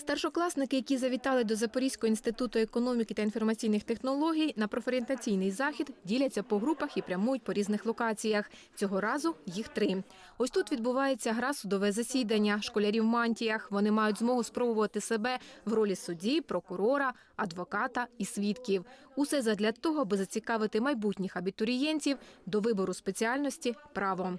Старшокласники, які завітали до Запорізького інституту економіки та інформаційних технологій, на профорієнтаційний захід діляться по групах і прямують по різних локаціях. Цього разу їх три. Ось тут відбувається гра судове засідання. Школярі в мантіях. Вони мають змогу спробувати себе в ролі судді, прокурора, адвоката і свідків. Усе задля того, аби зацікавити майбутніх абітурієнтів до вибору спеціальності право.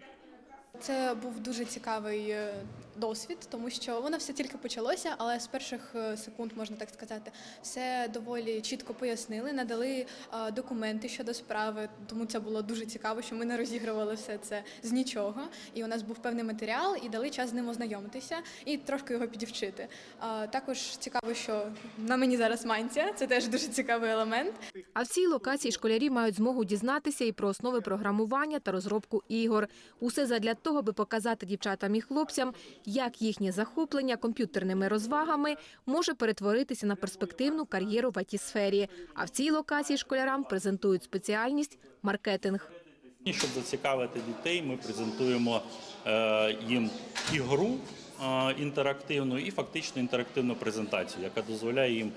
Це був дуже цікавий е, досвід, тому що воно все тільки почалося, але з перших е, секунд, можна так сказати, все доволі чітко пояснили, надали е, документи щодо справи. Тому це було дуже цікаво, що ми не розігрували все це з нічого. І у нас був певний матеріал, і дали час з ним ознайомитися і трошки його підівчити. Також цікаво, що на мені зараз мантія, це теж дуже цікавий елемент. А в цій локації школярі мають змогу дізнатися і про основи програмування та розробку ігор. Усе задля того, аби показати дівчатам і хлопцям, як їхнє захоплення комп'ютерними розвагами може перетворитися на перспективну кар'єру в ІТ-сфері. А в цій локації школярам презентують спеціальність маркетинг. Щоб зацікавити дітей, ми презентуємо е, їм ігру е, інтерактивну і фактично інтерактивну презентацію, яка дозволяє їм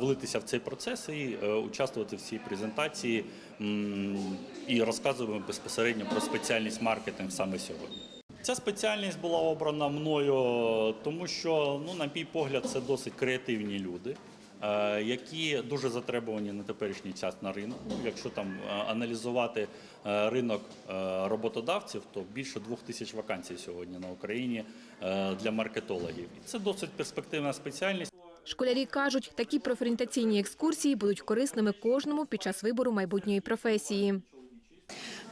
влитися в цей процес і е, участвувати в цій презентації і розказуємо безпосередньо про спеціальність маркетинг саме сьогодні. Ця спеціальність була обрана мною, тому що, ну, на мій погляд, це досить креативні люди, е, які дуже затребувані на теперішній час на ринку. Якщо там е, аналізувати е, ринок е, роботодавців, то більше двох тисяч вакансій сьогодні на Україні е, для маркетологів. І це досить перспективна спеціальність. Школярі кажуть, такі профорієнтаційні екскурсії будуть корисними кожному під час вибору майбутньої професії.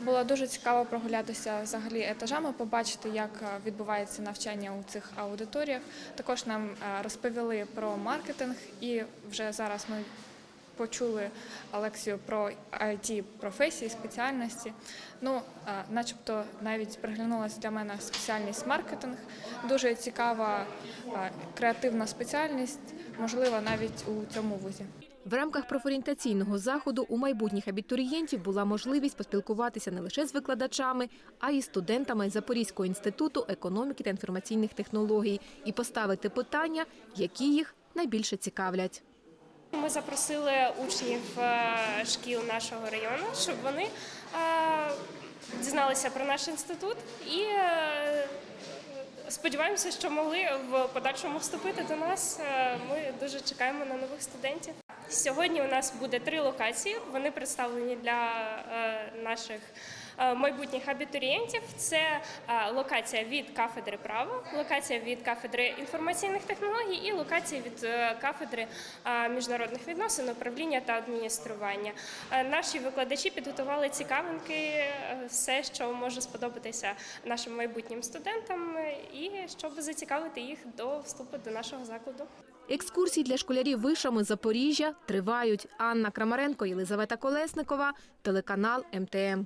Було дуже цікаво прогулятися взагалі етажами, побачити, як е, відбувається навчання у цих аудиторіях. Також нам е, розповіли про маркетинг, і вже зараз ми почули лекцію про it професії, спеціальності. Ну, е, начебто, навіть приглянулася для мене спеціальність маркетинг. Дуже цікава креативна спеціальність, можливо, навіть у цьому вузі. В рамках профорієнтаційного заходу у майбутніх абітурієнтів була можливість поспілкуватися не лише з викладачами, а й з Запорізького інституту економіки та інформаційних технологій і поставити питання, які їх найбільше цікавлять. Ми запросили учнів е, шкіл нашого району, щоб вони е, дізналися про наш інститут і е, сподіваємося, що могли в подальшому вступити до нас. Е, Ми дуже чекаємо на нових студентів. Сьогодні у нас буде три локації. Вони представлені для е, наших майбутніх абітурієнтів. Це е, локація від кафедри права, локація від кафедри інформаційних технологій і локація від е, кафедри е, міжнародних відносин, управління та адміністрування. Е, Наші викладачі підготували цікавинки, е, все, що може сподобатися нашим майбутнім студентам, е, і щоб зацікавити їх до вступу до нашого закладу. Екскурсії для школярів вишами Запоріжжя тривають. Анна Крамаренко, Єлизавета Колесникова, телеканал МТМ.